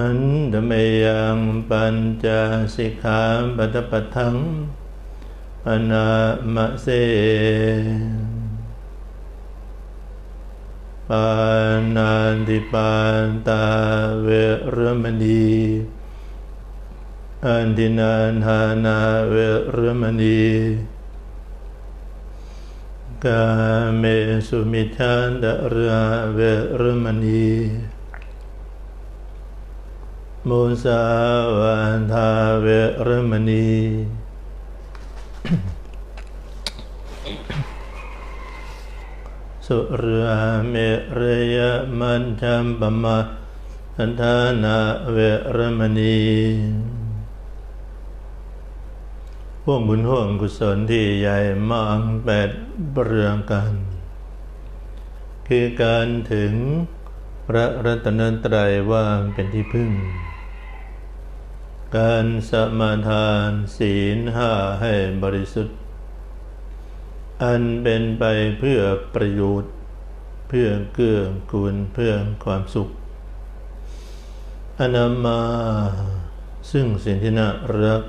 หันธเมยังปัญจสิกขาปัตปทังอนามะเสปานาติปานตาเวรมณีอันตินันหานาเวรมณีกาเมสุมิชันดราเวรมณี มุสาวันทาเวรมณี สุราเมรยมันจัมปมาอันธานาเวรมณีห่วงบุญห่วงกุศลที่ใหญ่มากแปดเรื่องกัน คือการถึงพระรัตนตรัยว่าเป็นที่พึ่ง การสมาทานศีลห้าให้บริสุทธิ์ อันเป็นไปเพื่อประโยชน์ เพื่อเกื้อกูลเพื่อความสุขอนามาซึ่งสิ่งที่น่ารัก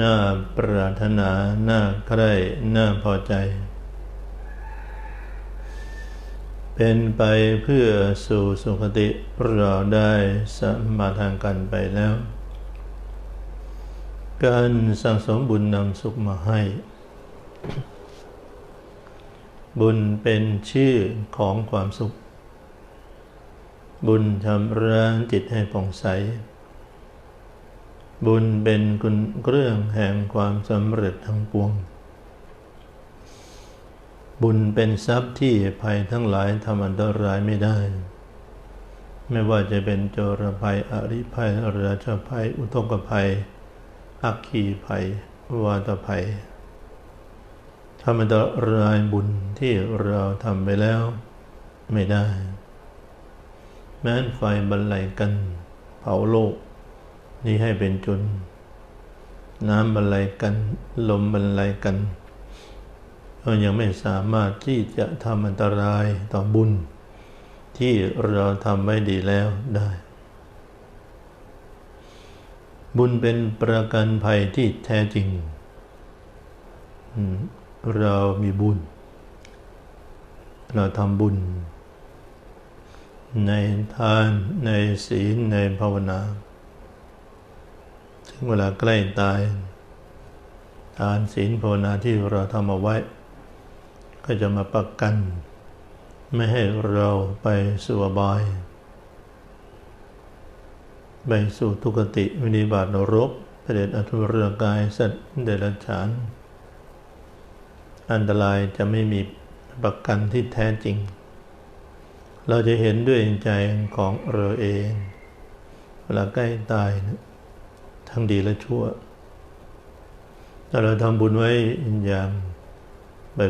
น่าปรารถนา น่าใคร่น่าพอใจ เป็นไปเพื่อสู่สุคติเราได้สมาทางกันไปแล้ว การสั่งสมบุญนำสุขมาให้ บุญเป็นชื่อของความสุข บุญชำระจิตให้ผ่องใส บุญเป็นคุณเรื่องแห่งความสำเร็จทั้งปวง บุญเป็นทรัพย์ที่ภัยทั้งหลายทำอันตรายไม่ได้ ไม่ว่าจะเป็นโจรภัยอริภัยราชภัย อุทกภัย อักขีภัย วาตภัยทำอันตรายบุญที่เราทำไปแล้วไม่ได้ แม้นไฟบรรลัยกัน เผาโลก นี่ให้เป็นจุน น้ำบรรลัยกัน ลมบรรลัยกันก็ยังไม่สามารถที่จะทำอันตรายต่อบุญ ที่เราทำไว้ดีแล้วได้ บุญเป็นประกันภัยที่แท้จริง เรามีบุญ เราทำบุญ ในทานในศีลในภาวนา ถึงเวลาใกล้ตาย ทานศีลภาวนาที่เราทำเอาไว้ ก็จะมาประกัน ไม่ให้เราไปสู่บาย ไปสู่ทุกติวินิบาตนรกเปรตอทุรกายสัตว์เดรัจฉาน อันตรายจะไม่มีประกันที่แท้จริง เราจะเห็นด้วยใจของเราเอง เวลาใกล้ตายนะทั้งดีและชั่วถ้าเราทำบุญไว้อย่าง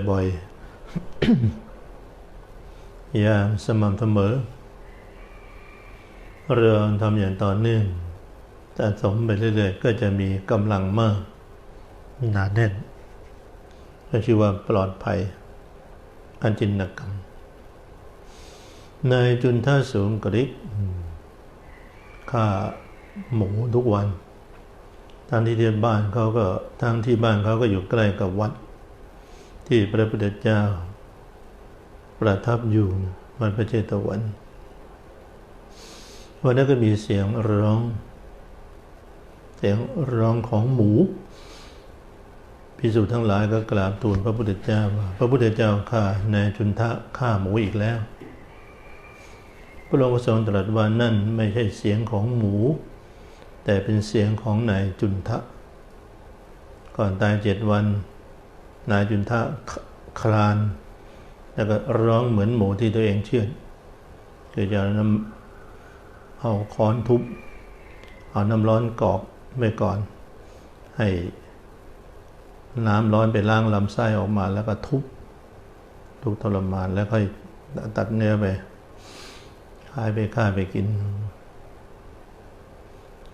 บ่อยๆอย่างสม่ำเสมอ เราทำอย่างต่อเนื่องสะสมไปเรื่อยๆ ก็จะมีกำลังมากหนาแน่น ก็ชื่อว่าปลอดภัยอันจินกรรมนายจุนท่าสูงกริกฆ่าหมูทุกวันทั้งที่ที่บ้านเขาก็ทั้งที่บ้านเขาก็อยู่ใกล้กับวัด ที่พระพุทธเจ้า ประทับอยู่วัดพระเจตวัน วันนั้นก็มีเสียงร้อง เสียงร้องของหมูพิสูจน์ทั้งหลายก็กราบทูลพระพุทธเจ้าว่าพระพุทธเจ้าข้านายจุนทะฆ่าหมูอีกแล้ว พระองค์ทรงตรัสว่านั่นไม่ใช่เสียงของหมู แต่เป็นเสียงของนายจุนทะ ก่อนตายเจ็ดวัน นายจุนทะคลาน แล้วก็ร้องเหมือนหมูที่ตัวเองเชื่อคือจะน เอาค้อนทุบ เอาน้ำร้อนกอกไว้ก่อน ให้น้ำร้อนไปล้างลำไส้ออกมาแล้วก็ทุบทุบทรมานแล้วค่อยตัดเนื้อไปขายไปฆ่าไปกิน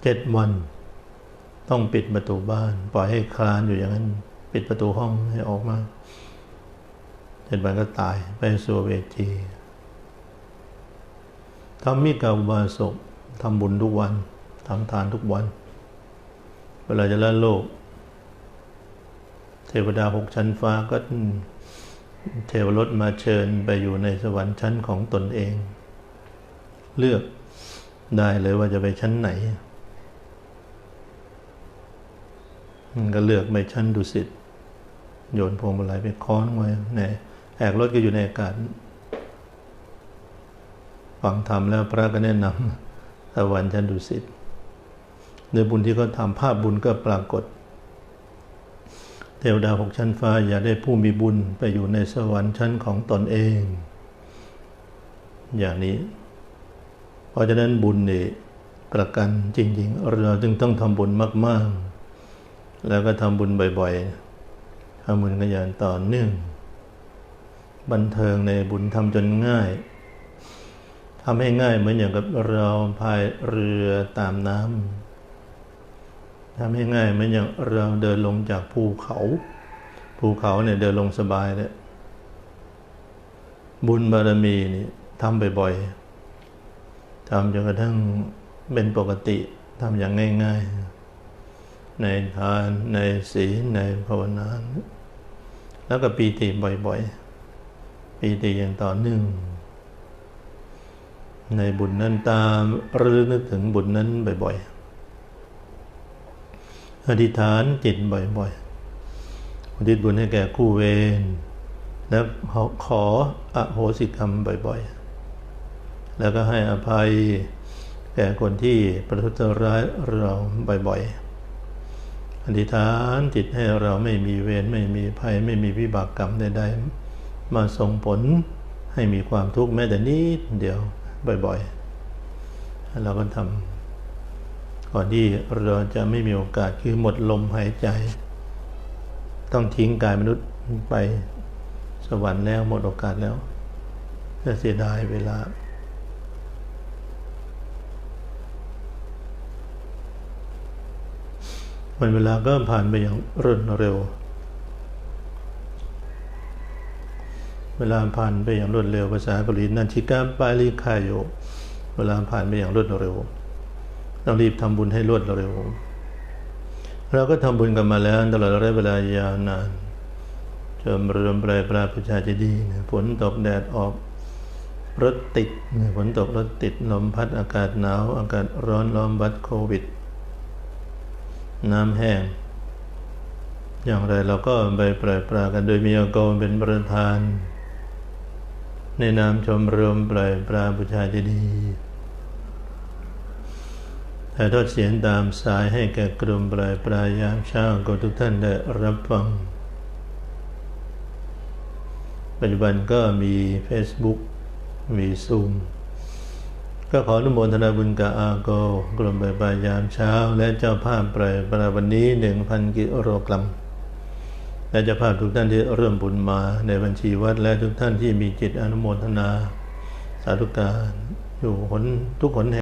เจ็ดวัน ต้องปิดประตูบ้าน ปล่อยให้คลานอยู่อย่างนั้น ปิดประตูห้องให้ออกมา เจ็ดวันก็ตายไปสู่เวที ทำมิกาบาศกทำบุญทุกวันทำทานทุกวัน เวลาจะละโลก เทวดาหกชั้นฟ้าก็เทวรถมาเชิญไปอยู่ในสวรรค์ชั้นของตนเอง เลือกได้เลยว่าจะไปชั้นไหนก็เลือกไปชั้นดุสิตโยนพวงมาลัยไปค้อนไว้ในแอกรถก็อยู่ในอากาศ ฟังธรรมแล้วพระก็แนะนำสวรรค์ชั้นดุสิตในบุญที่เขาทำภาพบุญก็ปรากฏ เทวดาหกชั้นฟ้าอย่าได้ผู้มีบุญไปอยู่ในสวรรค์ชั้นของตนเอง อย่างนี้ เพราะฉะนั้นบุญนี่ประกันจริงๆ เราจึงต้องทำบุญมาก ๆ แล้วก็ทำบุญบ่อยๆทำบุญกันอย่างต่อเนื่อง บันเทิงในบุญทำจนง่ายำให้ง่ายเหมือนอย่างกับเราพายเรือตามน้ำทำให้ง่ายเหมือนอย่างเราเดินลงจากภูเขา ภูเขาเนี่ยเดินลงสบายเลยบุญบารมีนี่ทำบ่อยๆทำจนกระทั่งเป็นปกติทำอย่างง่ายๆ ในทานในศีลในภาวนาแล้วก็ปีติบ่อยๆ ปีติอย่างต่อเนื่อง ในบุญนั้นตามระลึกนึกถึงบุญนั้นบ่อยๆ อธิษฐานจิตบ่อยๆ อุทิศบุญให้แก่คู่เวร แล้วขออโหสิกรรมบ่อยๆ แล้วก็ให้อภัยแก่คนที่ประทุษร้ายเราบ่อยๆ อธิษฐานจิตให้เราไม่มีเวรไม่มีภัยไม่มีวิบากกรรมใดๆ มาส่งผลให้มีความทุกข์แม้แต่นิดเดียว บ่อยๆ เราก็ทำก่อนที่เราจะไม่มีโอกาสคือหมดลมหายใจ ต้องทิ้งกายมนุษย์ไปสวรรค์แล้วหมดโอกาสแล้ว จะเสียดายเวลาวันเวลาก็ผ่านไปอย่างรวดเร็ว เวลาผ่านไปอย่างรวดเร็วภาษาเกาหลีนันชิกาปาลิคายโย เวลาผ่านไปอย่างรวดเร็วต้องรีบทำบุญให้รวดเร็ว เราก็ทำบุญกันมาแล้วตลอดระยะเวลายาวนานจนเริ่มปลายปลาประชาจะดีฝนตกแดดออกรถติดฝนตกรถติดลมพัดอากาศหนาวอากาศร้อนล้อมบัดโควิด น้ำแห้ง อย่างไรเราก็ไปปล่อยปลากันโดยมีอากรเป็นประธาน ในนามชมรมปล่อยปลาบูชาเจดีย์ถ่ายทอดเสียงตามสายให้แก่กลุ่มปล่อยปลายามเช้าก็ทุกท่านได้รับฟัง ปัจจุบันก็มี Facebook มีซูมก็ขออนุโมทนาบุญกับอาโกกลุ่มปล่อยปลายามเช้า และเจ้าภาพปล่อยปลาวันนี้ 1,000 กิโลกรัม และจะภาพทุกท่านที่เริ่มบุญมาในบัญชีวัดและทุกท่านที่มีจิตอนุโมทนา สาธุการอยู่หนทุกหนแห่ง